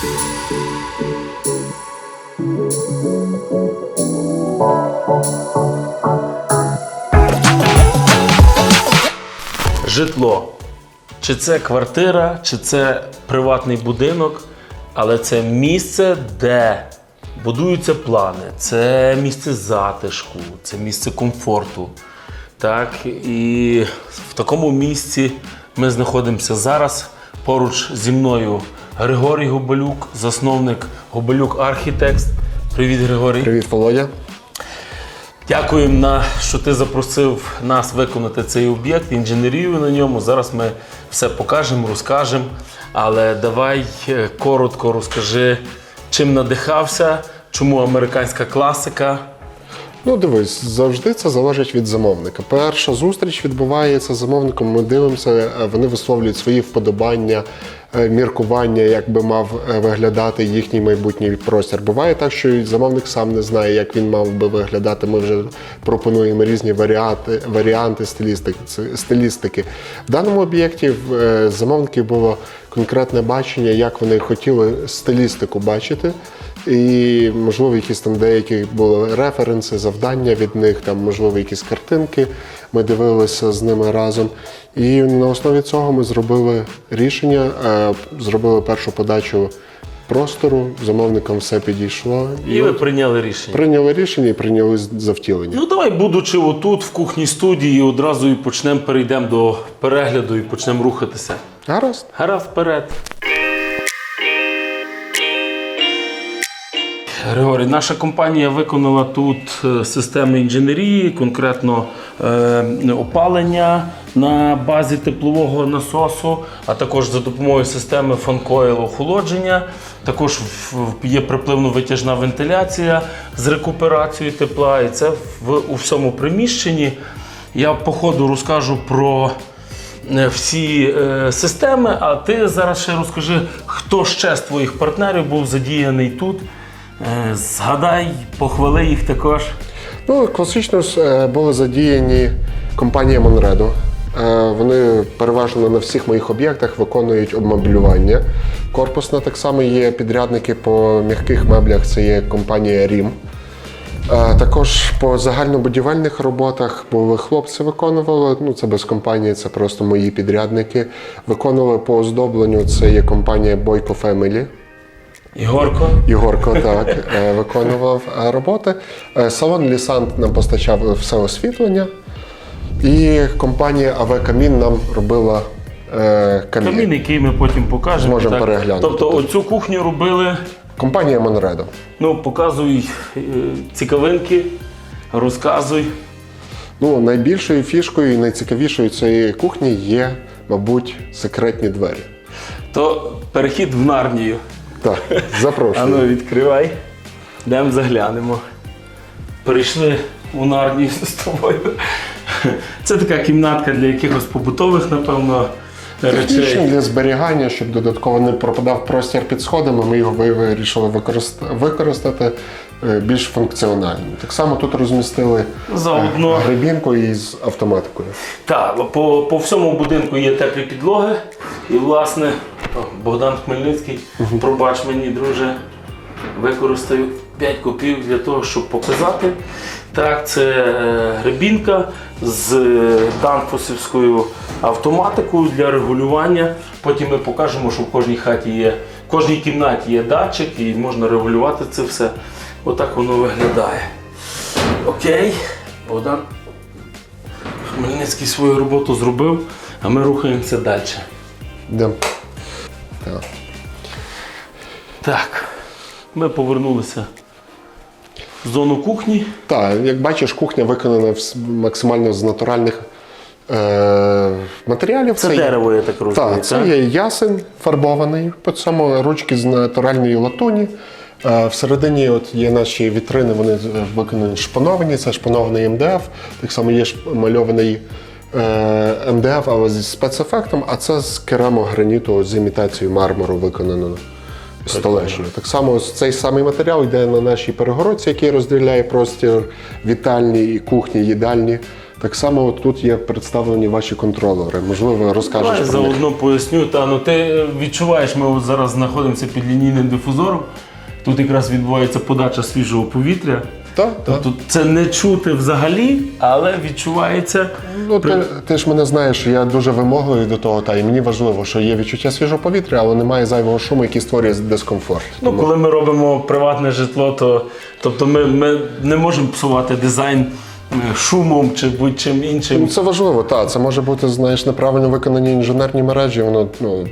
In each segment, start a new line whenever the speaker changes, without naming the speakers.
Житло. Чи це квартира, чи це приватний будинок, але це місце, де будуються плани, це місце затишку, це місце комфорту. Так, і в такому місці ми знаходимося зараз. Поруч зі мною Григорій Гобелюк, засновник Гобелюк Архітекст. Привіт, Григорій.
Привіт, Володя.
Дякуємо, що ти запросив нас виконати цей об'єкт, інженерію на ньому. Зараз ми все покажемо, розкажемо. Але давай е, коротко розкажи, чим надихався, чому американська класика.
Ну, дивись, завжди це залежить від замовника. Перша зустріч відбувається з замовником. Ми дивимося, е, вони висловлюють свої вподобання, е, міркування, як би мав е, виглядати їхній майбутній простір. Буває так, що замовник сам не знає, як він мав би виглядати. Ми вже пропонуємо різні варіанти, варіанти стилістики. В даному об'єкті в замовників було конкретне бачення, як вони хотіли стилістику бачити. І, можливо, якісь там деякі були референси, завдання від них, там, можливо, якісь картинки. Ми дивилися з ними разом. І на основі цього ми зробили рішення, е, зробили першу подачу простору, замовникам все підійшло.
І ви прийняли рішення.
прийняли рішення і прийняли за втілення.
Ну давай, будучи отут, в кухні студії, одразу і почнемо, перейдемо до перегляду і почнемо рухатися.
Гаразд.
Гаразд вперед. Григорій, наша компанія виконала тут е, системи інженерії, конкретно е, опалення на базі теплового насосу, а також за допомогою системи фанкойл охолодження. Також є припливно-витяжна вентиляція з рекуперацією тепла. І це в, у всьому приміщенні. Я по ходу розкажу про е, всі е, системи, а ти зараз ще розкажи, хто ще з твоїх партнерів був задіяний тут. Е, Згадай, похвали їх також.
Ну, класично е, були задіяні компанія. Е, Вони переважно на всіх моїх об'єктах виконують обмеблювання. Корпусне так само є підрядники по м'яких меблях, це є компанія Рім. Е, Також по загальнобудівельних роботах були хлопці виконували. Ну це без компанії, це просто мої підрядники. Виконували по оздобленню. Це є компанія Бойко Family.
Ігорко.
Ігорко так е, виконував е, роботи. Е, Салон Лісант нам постачав все освітлення. І компанія АВ Камін нам робила камін.
Камін, який ми потім покажемо.
Зможемо переглянути.
Тобто оцю кухню робили.
Компанія Монредо.
Ну, показуй цікавинки, розказуй.
Ну, найбільшою фішкою і найцікавішою цієї кухні є, мабуть, секретні двері.
То перехід в Нарнію.
Так, запрошую.
Ану, відкривай. Йдемо заглянемо. Прийшли у Нарнію з тобою. Це така кімнатка для якихось побутових, напевно,
Технічно
речей.
для зберігання, щоб додатково не пропадав простір під сходами, ми його вирішили використати е, більш функціонально. Так само тут розмістили
Заодно.
е, грибінку із автоматикою.
Так, по, по всьому будинку є теплі підлоги. І, власне, Богдан Хмельницький, пробач мені, друже, використаю 5 копійок для того, щоб показати. Так, це е, гребінка з е, данфосівською автоматикою для регулювання. Потім ми покажемо, що в кожній хаті є, в кожній кімнаті є датчик і можна регулювати це все. Отак воно виглядає. Окей, Богдан Хмельницький свою роботу зробив, а ми рухаємося далі.
Йдемо. Так.
Так, ми повернулися в зону кухні.
Так, як бачиш, кухня виконана максимально з натуральних е, матеріалів.
Це
є-
дерево, я так розумію.
Так, це є ясен фарбований, по цьому ручки з натуральної латуні. Е, Всередині от є наші вітрини, вони виконані шпановані, це шпанований МДФ. Так само є мальований МДФ, але зі спецефектом, а це з керамограніту з імітацією мармуру виконано столешньо. Так само цей самий матеріал йде на нашій перегородці, який розділяє простір вітальні кухні, їдальні. Так само тут є представлені ваші контролери. Можливо, розкажеш
Давай
про них.
заодно поясню. Та, ну, ти відчуваєш, ми от зараз знаходимося під лінійним дифузором. Тут якраз відбувається подача свіжого повітря.
Так.
Тобто це не чути взагалі, але відчувається.
Ну, ти, ти ж мене знаєш, я дуже вимогливий до того, та і мені важливо, що є відчуття свіжого повітря, але немає зайвого шуму, який створює дискомфорт.
Ну, коли ми робимо приватне житло, то тобто ми, ми не можемо псувати дизайн е, шумом чи будь-чим іншим.
Ну, Це важливо, так. Це може бути, знаєш, неправильно виконані інженерні мережі, воно ну,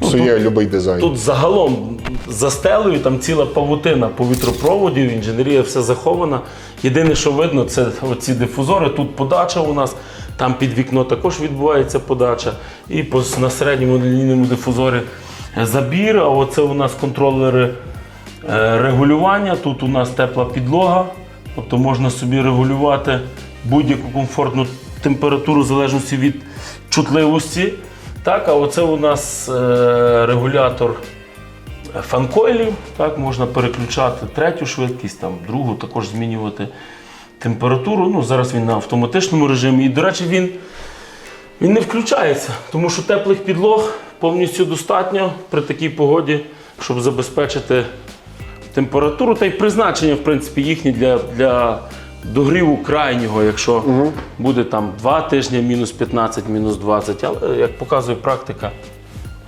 псує будь-який дизайн.
Тут загалом за стелею там ціла павутина повітропроводів, інженерія все захована. Єдине, що видно, це оці дифузори. Тут подача у нас, там під вікно також відбувається подача. І по, на середньому лінійному дифузорі забір. А оце у нас контролери е, регулювання. Тут у нас тепла підлога, тобто можна собі регулювати будь-яку комфортну температуру в залежності від чутливості. Так, а оце у нас е, регулятор фанкойлів. Так, можна переключати третю швидкість, там, другу, також змінювати температуру. Ну, зараз він на автоматичному режимі. І, до речі, він, він не включається, тому що теплих підлог повністю достатньо при такій погоді, щоб забезпечити температуру та й призначення, в принципі, їхні для, для догріву крайнього, якщо буде там 2 тижні, мінус 15, мінус 20. Але як показує практика,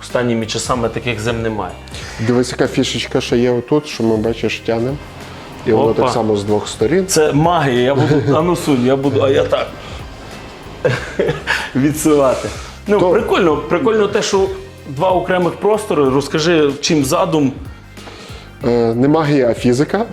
останніми часами таких зим немає.
Дивись, яка фішечка, що є отут, що ми бачиш, тянемо. І воно
Опа.
так само з двох сторін.
Це магія. Я буду, а ну сунь, я буду, а я так. Відсувати. Ну,
То-
прикольно, прикольно те, що два окремих простори. Розкажи, чим задум.
Е, Не магія, а фізика.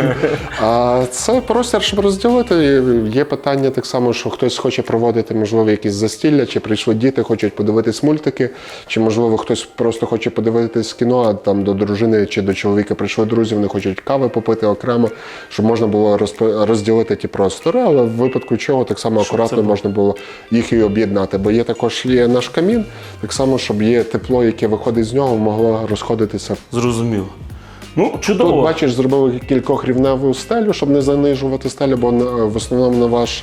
а це простір, щоб розділити. Є питання так само, що хтось хоче проводити, можливо, якісь застілля, чи прийшли діти, хочуть подивитись мультики, чи можливо хтось просто хоче подивитись кіно, а там до дружини чи до чоловіка прийшли друзі, вони хочуть кави попити окремо, щоб можна було розділити ті простори, але в випадку чого так само акуратно можна було їх і об'єднати. Бо є також є наш камін, так само, щоб є тепло, яке виходить з нього, могло розходитися
Зрозуміло. Ну,
Тут
чудово.
бачиш, зробили кількох рівневу стелю, щоб не занижувати стелю, бо в основному на ваш.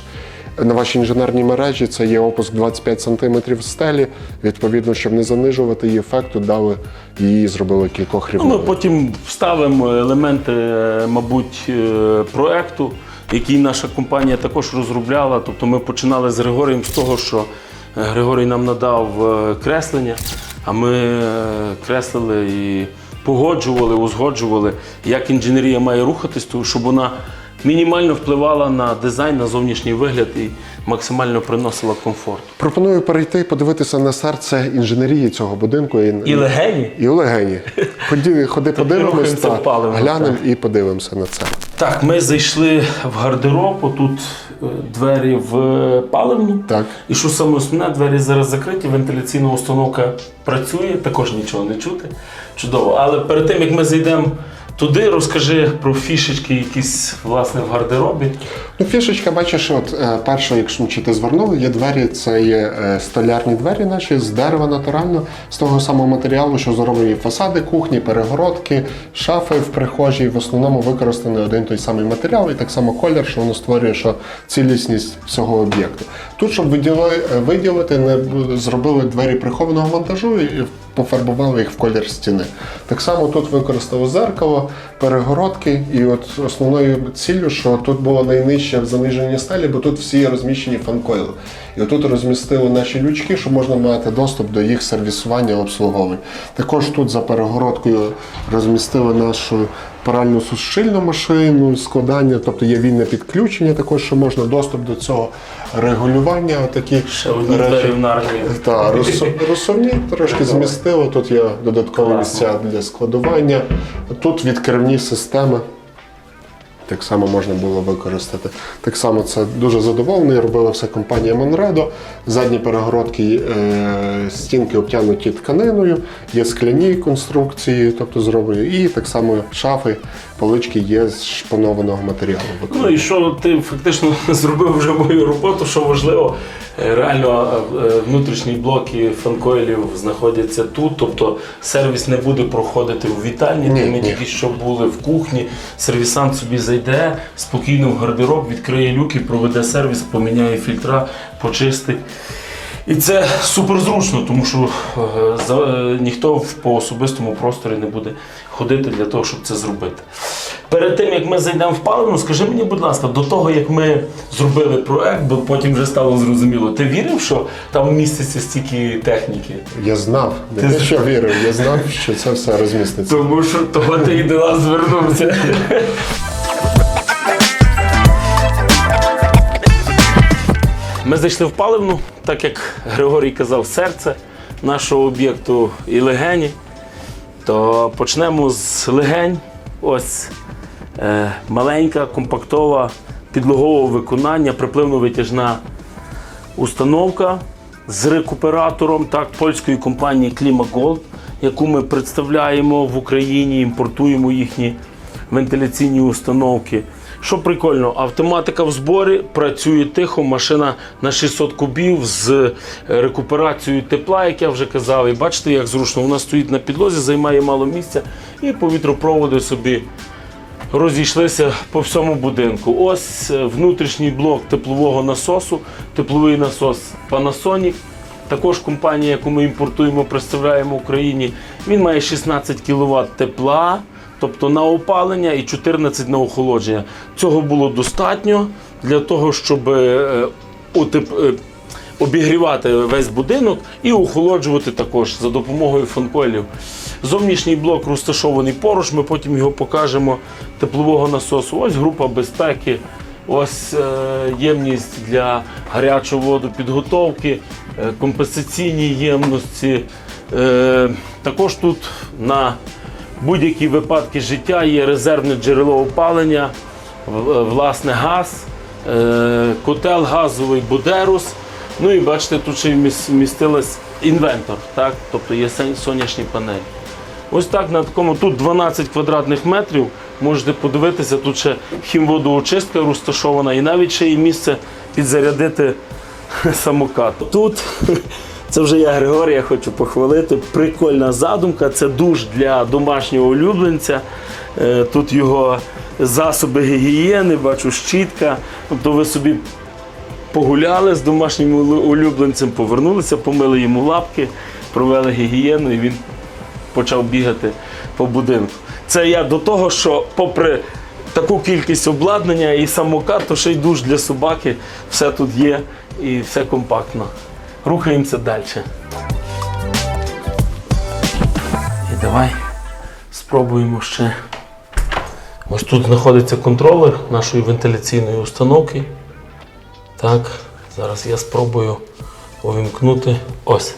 На вашій інженерній мережі це є опуск 25 см стелі. Відповідно, щоб не занижувати її ефекту, дали її зробили кількох
Ну, ми потім вставимо елементи, е, мабуть, е, проекту, який наша компанія також розробляла. Тобто ми починали з Григорієм з того, що е, Григорій нам надав е, креслення, а ми е, креслили і погоджували, узгоджували, як інженерія має рухатись, щоб вона мінімально впливала на дизайн, на зовнішній вигляд і максимально приносила комфорт.
Пропоную перейти і подивитися на серце інженерії цього будинку і,
І легені.
і легені. Ході, ходи подивимось,
рухаємося
та,
в
глянемо і подивимося на це.
Так, ми зайшли в гардероб, тут двері в е, паливну.
Так.
І що саме основне, двері зараз закриті, вентиляційна установка працює, також нічого не чути. Чудово. Але перед тим як ми зайдемо туди, розкажи про фішечки, якісь власне в гардеробі.
Ну, фішечка, бачиш, от е, перше, якщо ти звернули, є двері, це є е, столярні двері наші з дерева натурально, з того самого матеріалу, що зроблені фасади кухні, перегородки, шафи в прихожій. В основному використаний один той самий матеріал і так само колір, що воно створює що цілісність всього об'єкту. Тут, щоб виділи, е, виділити, не зробили двері прихованого монтажу і пофарбували їх в колір стіни. Так само тут використали зеркало, перегородки, і от основною ціллю, що тут було найнижче заниження стелі, бо тут всі розміщені фанкойли. І отут розмістили наші лючки, щоб можна мати доступ до їх сервісування обслуговування. Також тут за перегородкою розмістили нашу пральну сушильну машину, складання, тобто є вільне підключення, також що можна доступ до цього регулювання. Такі
Ще одні двері в
розсувні трошки змістило. Тут є додаткові місця для складування. Тут відкривні системи. Так само можна було використати. Так само це дуже задоволений. Робила все компанія Монредо. Задні перегородки е, стінки обтянуті тканиною, є скляні конструкції, тобто зроблені. І так само шафи, полички є з шпанованого матеріалу.
Ну і що ти фактично зробив вже мою роботу, що важливо, Реально е, внутрішні блоки фанкойлів знаходяться тут, тобто сервіс не буде проходити в вітальні,
Ні,
де ми тільки що були в кухні. Сервісант собі зайде, спокійно в гардероб, відкриє люки, проведе сервіс, поміняє фільтра, почистить. І це супер зручно, тому що е, за, е, ніхто в- по особистому просторі не буде ходити для того, щоб це зробити. Перед тим як ми зайдемо в паливну, скажи мені, будь ласка, до того як ми зробили проект, бо потім вже стало зрозуміло, ти вірив, що там міститься стільки техніки?
Я знав, не
Ти
що вірив, я знав, що це все розміститься.
Тому що того ти і до нас звернувся. Ми зайшли в паливну, так як Григорій казав, серце нашого об'єкту і легені. То почнемо з легень. Ось маленька, компактова, підлогового виконання, припливно-витяжна установка з рекуператором так, польської компанії Climagold, яку ми представляємо в Україні, імпортуємо їхні вентиляційні установки. Що прикольно, автоматика в зборі працює тихо, машина на 600 кубів з е, рекуперацією тепла, як я вже казав. І бачите, як зручно. Вона стоїть на підлозі, займає мало місця і повітропроводи собі розійшлися по всьому будинку. Ось е, внутрішній блок теплового насосу, тепловий насос Panasonic. Також компанія, яку ми імпортуємо, представляємо в Україні. Він має 16 кВт тепла, тобто на опалення і 14 на охолодження. Цього було достатньо для того, щоб е, е, обігрівати весь будинок і охолоджувати також за допомогою фанкойлів. Зовнішній блок розташований поруч, ми потім його покажемо теплового насосу. Ось група безпеки, ось е, ємність для гарячого водопідготовки, е, компенсаційні ємності. Е, також тут на будь-які випадки життя є резервне джерело опалення, власне газ, котел газовий Будерус. Ну і бачите, тут ще вмістилась інвентор, так? тобто є сонячні панелі. Ось так на такому тут 12 квадратних метрів. Можете подивитися, тут ще хімводоочистка розташована, і навіть ще є місце підзарядити самокат. Тут це вже я Григорія хочу похвалити. Прикольна задумка. Це душ для домашнього улюбленця. Е, Тут його засоби гігієни, бачу, щітка. Тобто ви собі погуляли з домашнім улюбленцем, повернулися, помили йому лапки, провели гігієну і він почав бігати по будинку. Це я до того, що попри таку кількість обладнання і самокат, то ще й душ для собаки, все тут є і все компактно. Рухаємося далі. І давай спробуємо ще. Ось тут знаходиться контролер нашої вентиляційної установки. Так, зараз я спробую увімкнути. Ось.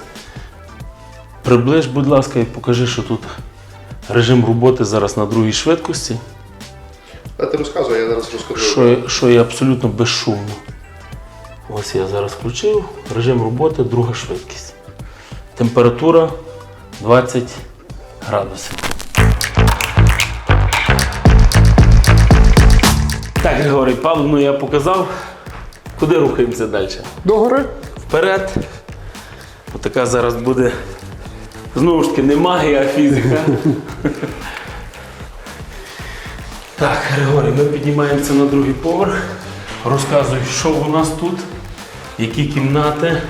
Приближ, будь ласка, і покажи, що тут режим роботи зараз на другій швидкості,
А ти розказуй, я зараз розкажу.
що, що є абсолютно безшумно. Ось я зараз включив. Режим роботи, друга швидкість. Температура 20 градусів. Так, Григорій, паливну я показав. Куди рухаємося далі?
Догори?
Вперед. Отака зараз буде знову ж таки не магія, а фізика. Так, Григорій, ми піднімаємося на другий поверх. Розказуй, що у нас тут, які кімнати.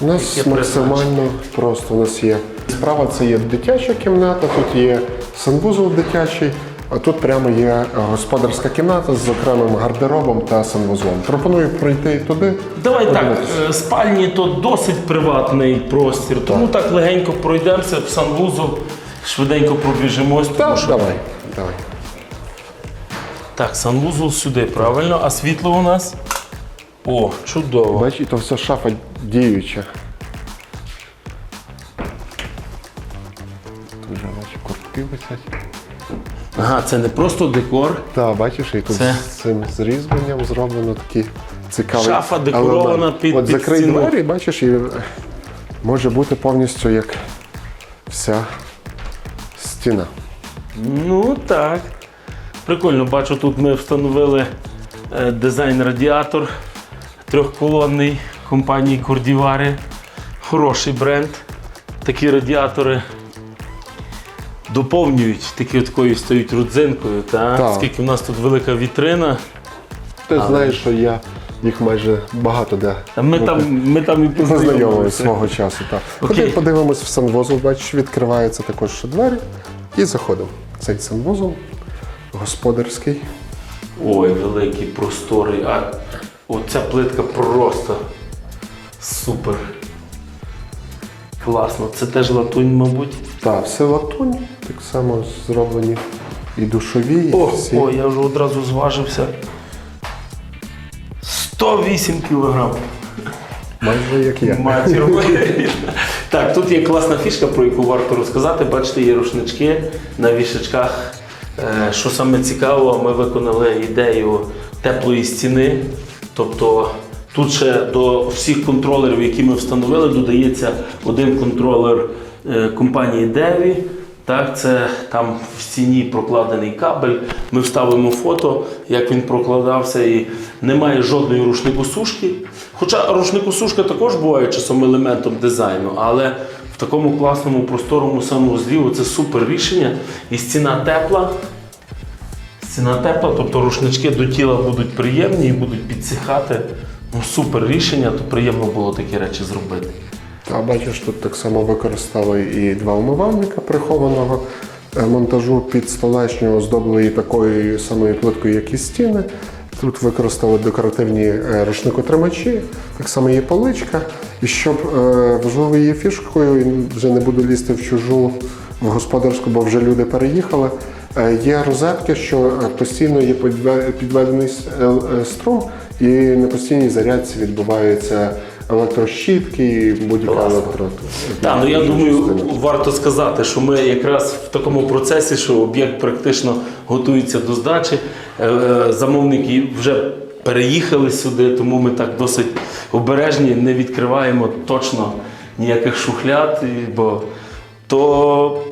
У нас максимально просто. У нас є справа це є дитяча кімната, тут є санвузол дитячий, тут прямо є господарська кімната з окремим гардеробом та санвузлом. Пропоную пройти туди.
Давай так,
подивитися.
е, спальні то досить приватний простір, тому так, легенько пройдемося в санвузол, швиденько пробіжимось. Тому
Так,
що...
давай, давай.
Так, санвузол сюди, правильно, а світло у нас? О, чудово.
Бач, і то все шафа діюча. Тут вже наші куртки висять.
Ага, це не просто декор.
Так, бачиш, і тут
Це-
з цим зрізбленням зроблено такі цікаві.
Шафа декорована під-
От
під
закрий
стіну.
двері, бачиш, і може бути повністю як вся стіна.
Ну так. Прикольно, бачу, тут ми встановили е, дизайн-радіатор трьохколонний, компанії Кордівари. Хороший бренд. Такі радіатори доповнюють, такі такою стають родзинкою. Та?
Так.
Скільки в нас тут велика вітрина.
Ти знаєш, що я їх майже багато де
Та Ми там, ми там і
познайомилися
познайомилися.
свого часу. Так.
Окей.
Ходи подивимось в санвузол, бачиш, відкриваються також двері і заходимо. Цей санвузол господарський.
Ой, великий, просторий. А оця плитка просто супер. Класно. Це теж латунь, мабуть.
Так, все латунь, так само зроблені і душові, і
О,
всі.
о, я вже одразу зважився. 108 кілограм.
Майже як я.
Матір. так, тут є класна фішка, про яку варто розказати. Бачите, є рушнички на вішачках. Е, Що саме цікаво, ми виконали ідею теплої стіни. Тобто тут ще до всіх контролерів, які ми встановили, додається один контролер е, компанії Деві. Так, це там в стіні прокладений кабель. Ми вставимо фото, як він прокладався, і немає жодної рушникосушки. Хоча рушникосушка також буває часом елементом дизайну, але в такому класному просторому санвузлі це супер рішення. І стіна тепла. Стіна тепла, тобто рушнички до тіла будуть приємні і будуть підсихати. Ну, супер рішення, то приємно було такі речі зробити.
А бачиш, тут так само використали і два умивальника прихованого е, монтажу під столешню, оздоблені такою самою плиткою, як і стіни. Тут використали декоративні е, рушникотримачі, так само є поличка. І щоб е, важливою її фішкою, вже не буду лізти в чужу в господарську, бо вже люди переїхали. Є розетки, що постійно є підве- підведений струм, і на постійній зарядці відбуваються електрощітки будь-яка
Класно. Так, ну я думаю, варто сказати, що ми якраз в такому процесі, що об'єкт практично готується до здачі. Е, е, Замовники вже переїхали сюди, тому ми так досить обережні, не відкриваємо точно ніяких шухляд, бо то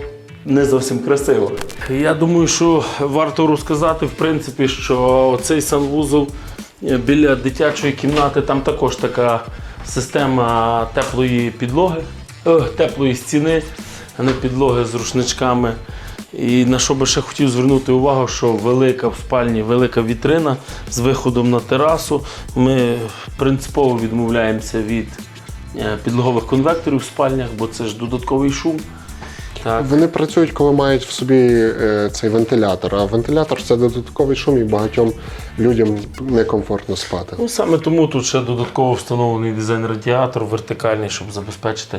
не зовсім красиво. Я думаю, що варто розказати, в принципі, що цей санвузол е, біля дитячої кімнати там також така система теплої підлоги, е, теплої стіни, а не підлоги з рушничками. І на що би ще хотів звернути увагу, що велика в спальні, велика вітрина з виходом на терасу. Ми принципово відмовляємося від е, підлогових конвекторів в спальнях, бо це ж додатковий шум. Так.
Вони працюють, коли мають в собі е, цей вентилятор. А вентилятор це додатковий шум і багатьом людям некомфортно спати.
Ну, саме тому тут ще додатково встановлений дизайн-радіатор вертикальний, щоб забезпечити.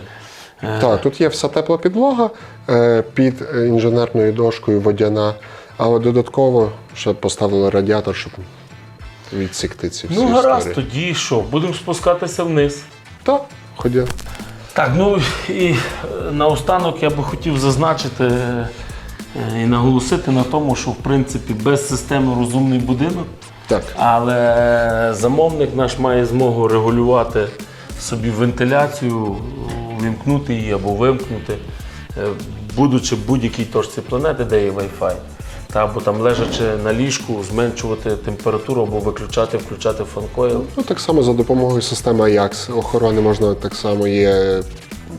е,
Так, тут є вся тепла підлога е, під інженерною дошкою водяна, але додатково ще поставили радіатор, щоб відсікти ці всі
Ну, гаразд,
історії.
тоді що? Будемо спускатися вниз.
Так, ходя.
Так, ну і е, наостанок я би хотів зазначити е, і наголосити на тому, що в принципі без системи розумний будинок,
Так.
але замовник наш має змогу регулювати собі вентиляцію, увімкнути її або вимкнути, е, будучи в будь-якій точці планети, де є Wi-Fi. Та, або там лежачи на ліжку, зменшувати температуру або виключати, включати фанкойл.
Ну, так само за допомогою системи Ajax охорони можна так само є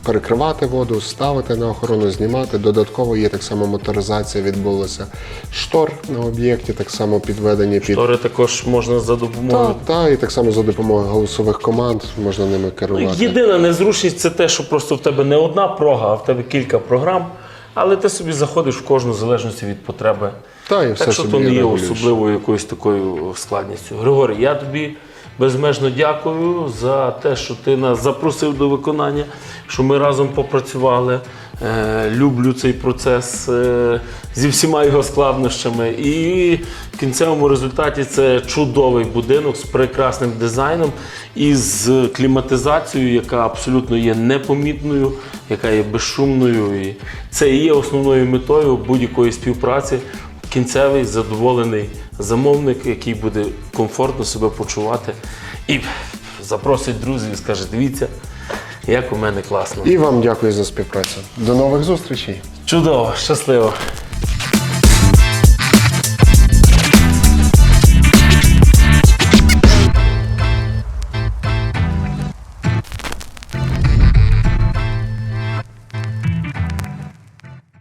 перекривати воду, ставити на охорону, знімати. Додатково є так само моторизація відбулася штор на об'єкті, так само підведені під.
Тори також можна за допомогою
Так, та, і так само за допомогою голосових команд можна ними керувати.
Єдина незручність це те, що просто в тебе не одна прога, а в тебе кілька програм. Але ти собі заходиш в кожну в залежності від потреби.
Та, і все
так що
собі
то не є
регулюєш.
особливою якоюсь такою складністю. Григорій, я тобі безмежно дякую за те, що ти нас запросив до виконання, що ми разом попрацювали. Е, люблю цей процес е, зі всіма його складнощами. І в кінцевому результаті це чудовий будинок з прекрасним дизайном і з кліматизацією, яка абсолютно є непомітною, яка є безшумною. І це і є основною метою будь-якої співпраці. Кінцевий задоволений замовник, який буде комфортно себе почувати і запросить друзів і скаже: дивіться, як у мене класно.
І вам дякую за співпрацю. До нових зустрічей.
Чудово, щасливо.